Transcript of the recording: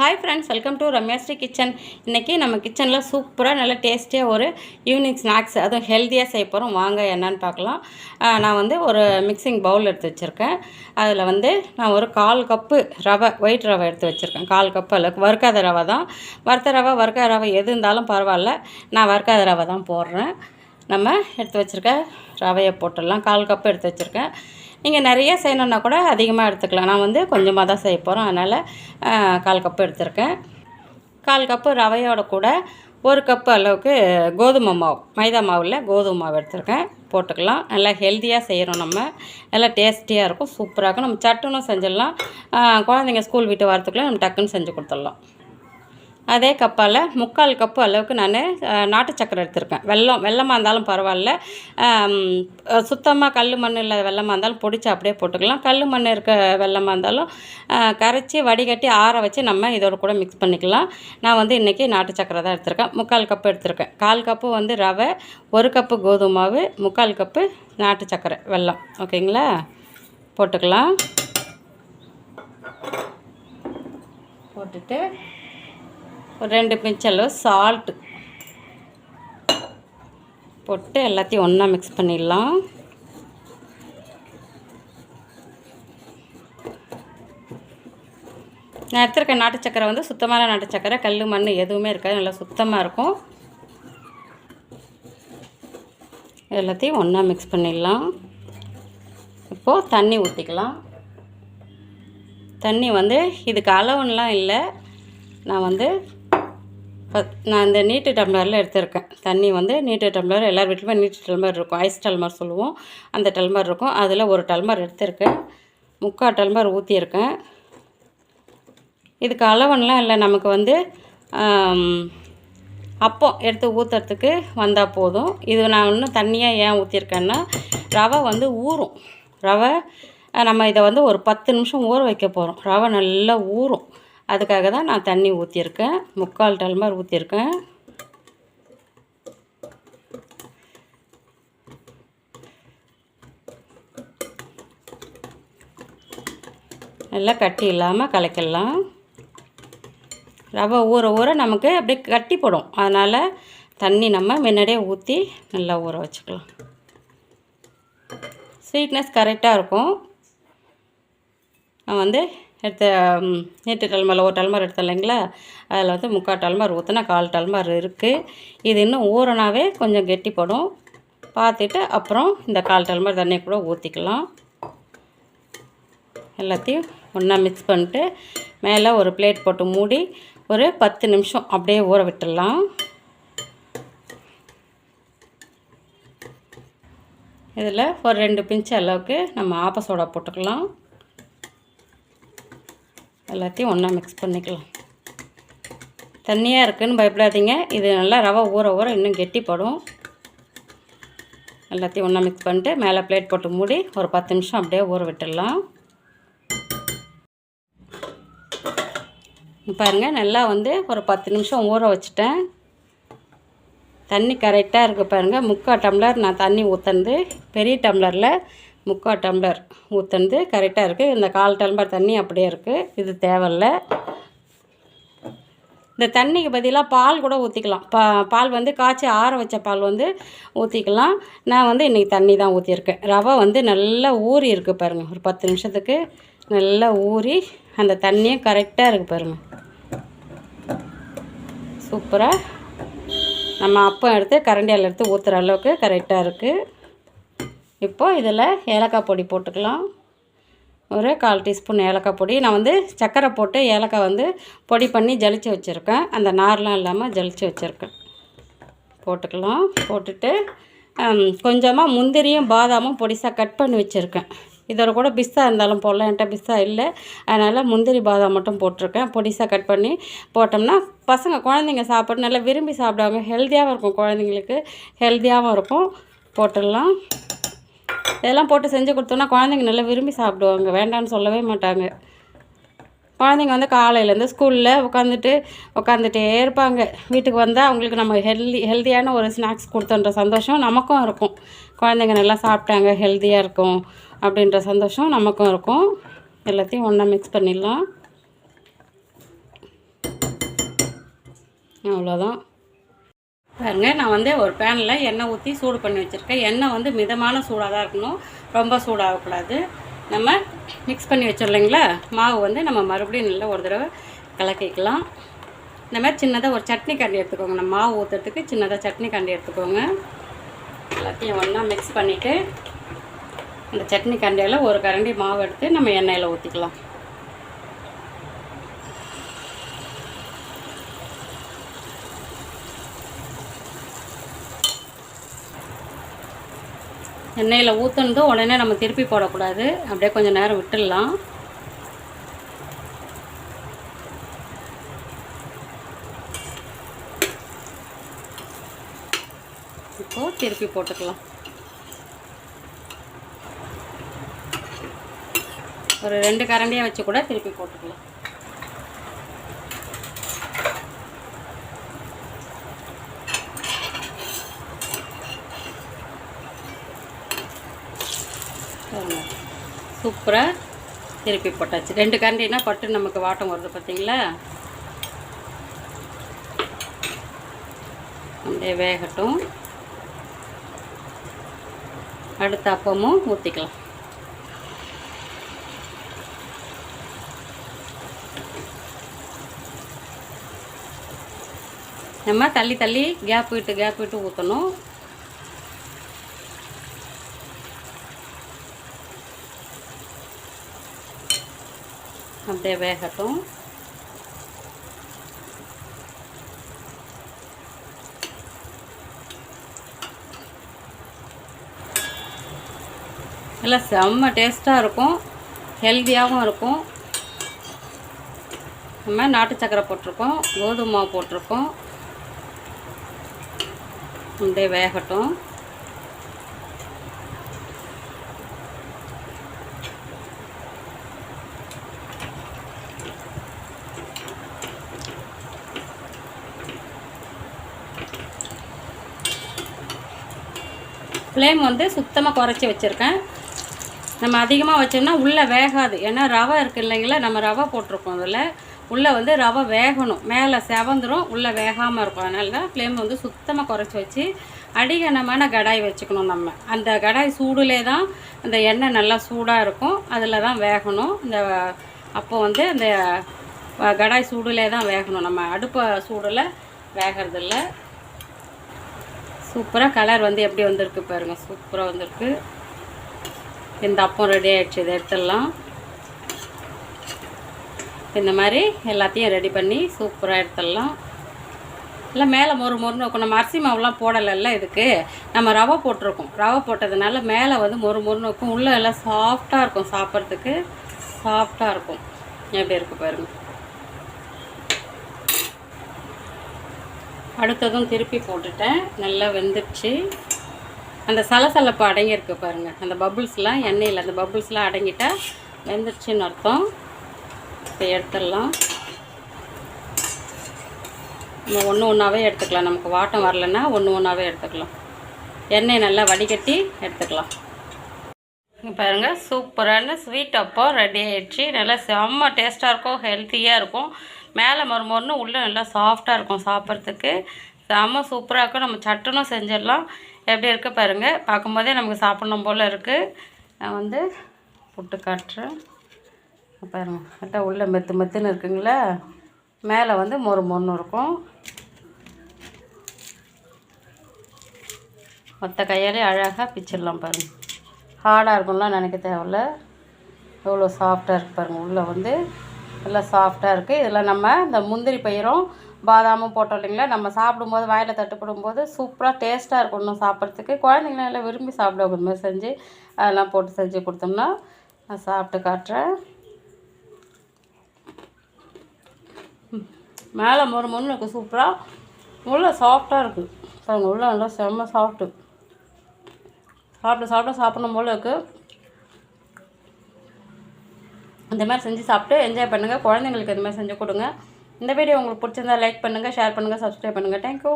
Hi friends welcome to Ramyasri kitchen இன்றைக்கி நம்ம கிச்சனில் சூப்பராக நல்ல டேஸ்டியாக ஒரு ஈவினிங் ஸ்நாக்ஸ் அதுவும் ஹெல்த்தியாக செய்ய போகிறோம் வாங்க என்னன்னு பார்க்கலாம். நான் வந்து ஒரு மிக்சிங் பவுல் எடுத்து வச்சுருக்கேன். அதில் வந்து நான் ஒரு கால் கப்பு ரவை ஒயிட் ரவை எடுத்து வச்சுருக்கேன். கால் கப்பு அளவுக்கு. வறுக்காத ரவை தான். வறுத்த ரவை வறுக்காத ரவை எது இருந்தாலும் பரவாயில்ல. நான் வறுக்காத ரவை தான் போடுறேன். நம்ம எடுத்து வச்சுருக்க ரவையை போட்டுடலாம். கால் கப்பு எடுத்து வச்சுருக்கேன். நீங்கள் நிறைய செய்யணுன்னா கூட அதிகமாக எடுத்துக்கலாம். நான் வந்து கொஞ்சமாக தான் செய்ய போகிறோம் அதனால் கால் கப்பு எடுத்திருக்கேன். கால் கப்பு ரவையோட கூட ஒரு கப்பு அளவுக்கு கோதுமை மாவு மைதா மாவில் கோதுமை மாவு எடுத்திருக்கேன். போட்டுக்கலாம். நல்லா ஹெல்த்தியாக செய்கிறோம் நம்ம. நல்லா டேஸ்டியாக இருக்கும். சூப்பராக இருக்கும். நம்ம சட்டுன்னு செஞ்சிடலாம். குழந்தைங்க ஸ்கூல் விட்டு வரத்துக்குள்ளே நம்ம டக்குன்னு செஞ்சு கொடுத்துடலாம். அதே கப்பால் முக்கால் கப்பு அளவுக்கு நான் நாட்டு சக்கரை எடுத்திருக்கேன். வெல்லம் வெல்லமாக இருந்தாலும் பரவாயில்ல. சுத்தமாக கல் மண் இல்லாத வெள்ளமாக இருந்தாலும் பொடிச்சு அப்படியே போட்டுக்கலாம். கல் மண் இருக்க வெள்ளமாக இருந்தாலும் கரைச்சி வடிகட்டி ஆற வச்சு நம்ம இதோட கூட மிக்ஸ் பண்ணிக்கலாம். நான் வந்து இன்றைக்கி நாட்டு சக்கரை தான் எடுத்திருக்கேன். முக்கால் கப்பு எடுத்திருக்கேன். கால் கப்பு வந்து ரவை ஒரு கப்பு கோதுமை மாவு முக்கால் கப்பு நாட்டு சக்கரை வெல்லம். ஓகேங்களா? போட்டுக்கலாம். போட்டுட்டு ஒரு ரெண்டு பிஞ்சளவு சால்ட்டு போட்டு எல்லாத்தையும் ஒன்றா மிக்ஸ் பண்ணிடலாம். நான் எடுத்துருக்க நாட்டு சக்கரை வந்து சுத்தமான நாட்டு சக்கரை. கல் மண் எதுவுமே இருக்காது. நல்லா சுத்தமாக இருக்கும். எல்லாத்தையும் ஒன்றா மிக்ஸ் பண்ணிடலாம். இப்போது தண்ணி ஊற்றிக்கலாம் தண்ணி வந்து இதுக்கு அளவுன்னெலாம் இல்லை. நான் வந்து நான் இந்த நீட்டு டம்ளரில் எடுத்திருக்கேன். தண்ணி வந்து நீட்டு டம்ளர் எல்லார் வீட்லையுமே நீட்டு டம்ளர் இருக்கும். ஐஸ் டல்மர் சொல்லுவோம். அந்த டல்மர் இருக்கும். அதில் ஒரு டல்மர் எடுத்திருக்கேன். முக்கால் டல்மர் ஊற்றியிருக்கேன் இதுக்கு அளவுன்னெலாம் இல்லை. நமக்கு வந்து அப்பம் எடுத்து ஊற்றுறதுக்கு வந்தால் போதும். இது நான் இன்னும் தண்ணியாக ஏன் ஊற்றிருக்கேன்னா ரவை வந்து ஊறும். ரவை நம்ம இதை வந்து ஒரு பத்து நிமிஷம் ஊற வைக்க போகிறோம் ரவை நல்லா ஊறும். அதுக்காக தான் நான் தண்ணி ஊற்றியிருக்கேன் முக்கால் டல்மர் ஊற்றியிருக்கேன் நல்லா கட்டி இல்லாமல் கலக்கிடலாம். ரவை ஊற ஊற நமக்கு அப்படியே கட்டி போடும். அதனால் தண்ணி நம்ம முன்னாடியே ஊற்றி நல்லா ஊற வச்சுக்கலாம். ஸ்வீட்னஸ் கரெக்டாக இருக்கும். நான் வந்து எடுத்த எட்டு டல்மாரில் ஒரு டல்மார் எடுத்தோம் இல்லைங்களா? அதில் வந்து முக்கால் டல்மார் ஊற்றினா கால் டல்மார் இருக்குது இது இன்னும் ஊறினாவே கொஞ்சம் கெட்டிப்படும் பார்த்துட்டு அப்புறம் இந்த கால் டல்மார் தண்ணியை கூட ஊற்றிக்கலாம் எல்லாத்தையும் ஒன்றா மிக்ஸ் பண்ணிட்டு மேலே ஒரு பிளேட் போட்டு மூடி ஒரு பத்து நிமிஷம் அப்படியே ஊற விட்டுடலாம். இதில் ஒரு ரெண்டு பிஞ்சு அளவுக்கு நம்ம ஆப்ப சோடா போட்டுக்கலாம். எல்லாத்தையும் ஒன்றா மிக்ஸ் பண்ணிக்கலாம். தண்ணியாக இருக்குன்னு பயப்படாதீங்க. இது நல்லா ரவை ஊற ஊற இன்னும் கெட்டிப்படும் எல்லாத்தையும் ஒன்றா மிக்ஸ் பண்ணிட்டு மேலே பிளேட் போட்டு மூடி ஒரு பத்து நிமிஷம் அப்படியே ஊற விட்டுடலாம். பாருங்கள் நல்லா வந்து ஒரு பத்து நிமிஷம் ஊற வச்சுட்டேன். தண்ணி கரெக்டாக இருக்குது பாருங்கள் முக்கால் டம்ளர் நான் தண்ணி ஊற்றுனது பெரிய டம்ளரில் முக்கால் டம்ளர் ஊற்றுனது கரெக்டாக இருக்குது இந்த கால் டம்ளர் தண்ணி அப்படியே இருக்குது இது தேவையில்ல. இந்த தண்ணிக்கு பதிலாக பால் கூட ஊற்றிக்கலாம் பா பால் வந்து காய்ச்சி ஆற வச்ச பால் வந்து ஊற்றிக்கலாம் நான் வந்து இன்றைக்கி தண்ணி தான் ஊற்றிருக்கேன் ரவை வந்து நல்லா ஊறி இருக்குது பாருங்கள் ஒரு பத்து நிமிஷத்துக்கு நல்லா ஊறி அந்த தண்ணியும் கரெக்டாக இருக்குது பாருங்கள் சூப்பராக நம்ம அப்பம் எடுத்து கரண்டியால் எடுத்து ஊற்றுற அளவுக்கு கரெக்டாக இருக்குது இப்போது இதில் ஏலக்காய் பொடி போட்டுக்கலாம். ஒரு கால் டீஸ்பூன் ஏலக்காய் பொடி. நான் வந்து சர்க்கரை போட்டு ஏலக்காய் வந்து பொடி பண்ணி ஜலிச்சு வச்சுருக்கேன். அந்த நார்லாம் இல்லாமல் ஜலிச்சு வச்சுருக்கேன். போட்டுக்கலாம். போட்டுட்டு கொஞ்சமாக முந்திரியும் பாதாமும் பொடிசாக கட் பண்ணி வச்சுருக்கேன். இதோட கூட பிஸ்தா இருந்தாலும் போடலாம். என்கிட்ட பிஸ்தா இல்லை. அதனால் முந்திரி பாதாம் மட்டும் போட்டிருக்கேன். பொடிசாக கட் பண்ணி போட்டோம்னா பசங்க குழந்தைங்க சாப்பிட்டு நல்லா விரும்பி சாப்பிடுவாங்க. ஹெல்த்தியாகவும் இருக்கும் குழந்தைங்களுக்கு. ஹெல்த்தியாகவும் இருக்கும். போட்டுடலாம். இதெல்லாம் போட்டு செஞ்சு கொடுத்தோன்னா குழந்தைங்க நல்லா விரும்பி சாப்பிடுவாங்க. வேண்டான்னு சொல்லவே மாட்டாங்க. குழந்தைங்க வந்து காலையிலேருந்து ஸ்கூலில் உட்காந்துட்டு உட்காந்துட்டே இருப்பாங்க. வீட்டுக்கு வந்தால் அவங்களுக்கு நம்ம ஹெல்தி ஹெல்த்தியான ஒரு ஸ்நாக்ஸ் கொடுத்தோன்ற சந்தோஷம் நமக்கும் இருக்கும். குழந்தைங்க நல்லா சாப்பிட்டாங்க ஹெல்த்தியாக இருக்கும் அப்படின்ற சந்தோஷம் நமக்கும் இருக்கும். எல்லாத்தையும் ஒன்றா மிக்ஸ் பண்ணிடலாம். அவ்வளோதான் பாருங்க நான் வந்து ஒரு பேனில் எண்ணெய் ஊற்றி சூடு பண்ணி வச்சுருக்கேன். எண்ணெய் வந்து மிதமான சூடாக தான் இருக்கணும். ரொம்ப சூடாகக்கூடாது. நம்ம மிக்ஸ் பண்ணி வச்சிடலைங்களா மாவு வந்து நம்ம மறுபடியும் நல்லா ஒரு தடவை கலக்கிக்கலாம். இந்த மாதிரி சின்னதாக ஒரு சட்னி கண்டி எடுத்துக்கோங்க. நம்ம மாவு ஊற்றுறதுக்கு சின்னதாக சட்னி கண்டி எடுத்துக்கோங்க. எல்லாத்தையும் ஒன்றா மிக்ஸ் பண்ணிவிட்டு அந்த சட்னி கண்டியில் ஒரு கரண்டி மாவு எடுத்து நம்ம எண்ணெயில் ஊற்றிக்கலாம் எண்ணெயில் ஊற்றுனதும் உடனே நம்ம திருப்பி போடக்கூடாது. அப்படியே கொஞ்சம் நேரம் விட்டுடலாம். இப்போது திருப்பி போட்டுக்கலாம். ஒரு ரெண்டு கரண்டியாக வச்சு கூட திருப்பி போட்டுக்கலாம். சூப்பராக திருப்பி போட்டாச்சு. ரெண்டு கரண்டினா பட்டு நமக்கு வாட்டம் வருது பார்த்தீங்களா அப்படியே வேகட்டும். அடுத்த அப்பமும் ஊற்றிக்கலாம் நம்ம தள்ளி தள்ளி கேப் விட்டு கேப் விட்டு ஊற்றணும் அப்படியே வேகட்டும் எல்லாம் செம்ம டேஸ்ட்டாக இருக்கும். ஹெல்த்தியாகவும் இருக்கும். நம்ம நாட்டு சக்கரை போட்டிருக்கோம். கோதுமை மாவு போட்டிருக்கோம். அப்படியே வேகட்டும். ஃப்ளேம் வந்து சுத்தமாக குறைச்சி வச்சுருக்கேன். நம்ம அதிகமாக வச்சோம்னா உள்ளே வேகாது. ஏன்னா ரவை இருக்குது இல்லைங்களா நம்ம ரவை போட்டிருக்கோம் அதில். உள்ளே வந்து ரவை வேகணும். மேலே செவந்துடும் உள்ளே வேகாமல் இருக்கும். அதனால தான் ஃப்ளேம் வந்து சுத்தமாக குறைச்சி வச்சு அடிகனமான கடாய் வச்சுக்கணும் நம்ம. அந்த கடாய் சூடுலே தான் அந்த எண்ணெய் நல்லா சூடாக இருக்கும். அதில் தான் வேகணும். இந்த அப்போ வந்து அந்த கடாய் சூடுலே தான் வேகணும். நம்ம அடுப்பை சூடில் வேகிறதில்ல. சூப்பராக கலர் வந்து எப்படி வந்திருக்கு பாருங்கள் சூப்பராக வந்திருக்கு. இந்த அப்பம் ரெடி ஆகிடுச்சு இதை எடுத்துடலாம். இந்த மாதிரி எல்லாத்தையும் ரெடி பண்ணி சூப்பராக எடுத்துடலாம். இல்லை மேலே மொறு மொறுன்னு இருக்கும் நம்ம அரிசி மாவுலாம் போடலைல்ல இதுக்கு? நம்ம ரவை போட்டிருக்கோம். ரவை போட்டதுனால மேலே வந்து மொறு மொறுன்னு இருக்கும் உள்ளே எல்லாம் சாஃப்டாக இருக்கும். சாப்பிட்றதுக்கு சாஃப்டாக இருக்கும். எப்படி இருக்குது பாருங்கள் அடுத்ததும் திருப்பி போட்டுட்டேன். நல்லா வெந்துடுச்சு. அந்த சலசலப்பு அடங்கியிருக்கு பாருங்கள் அந்த பபுள்ஸ்லாம் எண்ணெயில் அந்த பபுள்ஸ்லாம் அடங்கிட்டா வெந்துடுச்சுன்னு அர்த்தம். இப்போ எடுத்துடலாம். நம்ம ஒன்று ஒன்றாவே எடுத்துக்கலாம். நமக்கு வாட்டம் வரலன்னா ஒன்று ஒன்றாவே எடுத்துக்கலாம். எண்ணெய் நல்லா வடிகட்டி எடுத்துக்கலாம். பாருங்கள் சூப்பரான ஸ்வீட் அப்போ ரெடி ஆகிடுச்சு நல்லா செம்ம டேஸ்ட்டாக இருக்கும் ஹெல்த்தியாக இருக்கும். மேலே மறுமொருன்னு உள்ளே நல்லா சாஃப்டாக இருக்கும் சாப்பிட்றதுக்கு. செம்ம சூப்பராக இருக்கும். நம்ம சட்டுனும் செஞ்சிடலாம். எப்படி இருக்கு பாருங்கள் பார்க்கும்போதே நமக்கு சாப்பிடணும் போல் இருக்குது நான் வந்து புட்டு காட்டுறேன். பாருங்கள் கரெக்டாக உள்ளே மெத்து மெத்துன்னு இருக்குங்களா. மேலே வந்து மொறு மொறுன்னு இருக்கும். மொத்த கையாலே அழகாக பிச்சிடலாம் பாருங்கள் ஹார்டாக இருக்கும்லாம் நினைக்க தேவையில்ல. எவ்வளோ சாஃப்டாக இருக்குது பாருங்கள் உள்ளே வந்து நல்லா சாஃப்டாக இருக்குது இதில் நம்ம இந்த முந்திரி பயிரும் பாதாமும் போட்டோம் இல்லைங்களா? நம்ம சாப்பிடும்போது வாயில் தட்டுப்படும் போது சூப்பராக டேஸ்ட்டாக இருக்கும் இன்னும் சாப்பிட்றதுக்கு. குழந்தைங்களாம் எல்லாம் விரும்பி சாப்பிடுவாங்க. இந்த மாதிரி செஞ்சு அதெல்லாம் போட்டு செஞ்சு கொடுத்தோம்னா நான் சாப்பிட்டு காட்டுறேன். மேலே மொறு மொறுன்னு இருக்குது சூப்பராக உள்ளே சாஃப்டாக இருக்குது உள்ள உள்ளே நல்லா செம்ம சாஃப்ட்டு சாப்பிட்டு சாப்பிட்டு சாப்பிடணும் போல் இருக்குது இந்த மாதிரி செஞ்சு சாப்பிட்டு என்ஜாய் பண்ணுங்கள் குழந்தைங்களுக்கு இந்த மாதிரி செஞ்சு கொடுங்க. இந்த வீடியோ உங்களுக்கு பிடிச்சிருந்தா லைக் பண்ணுங்கள் ஷேர் பண்ணுங்கள் சப்ஸ்கிரைப் பண்ணுங்கள் தேங்க்யூ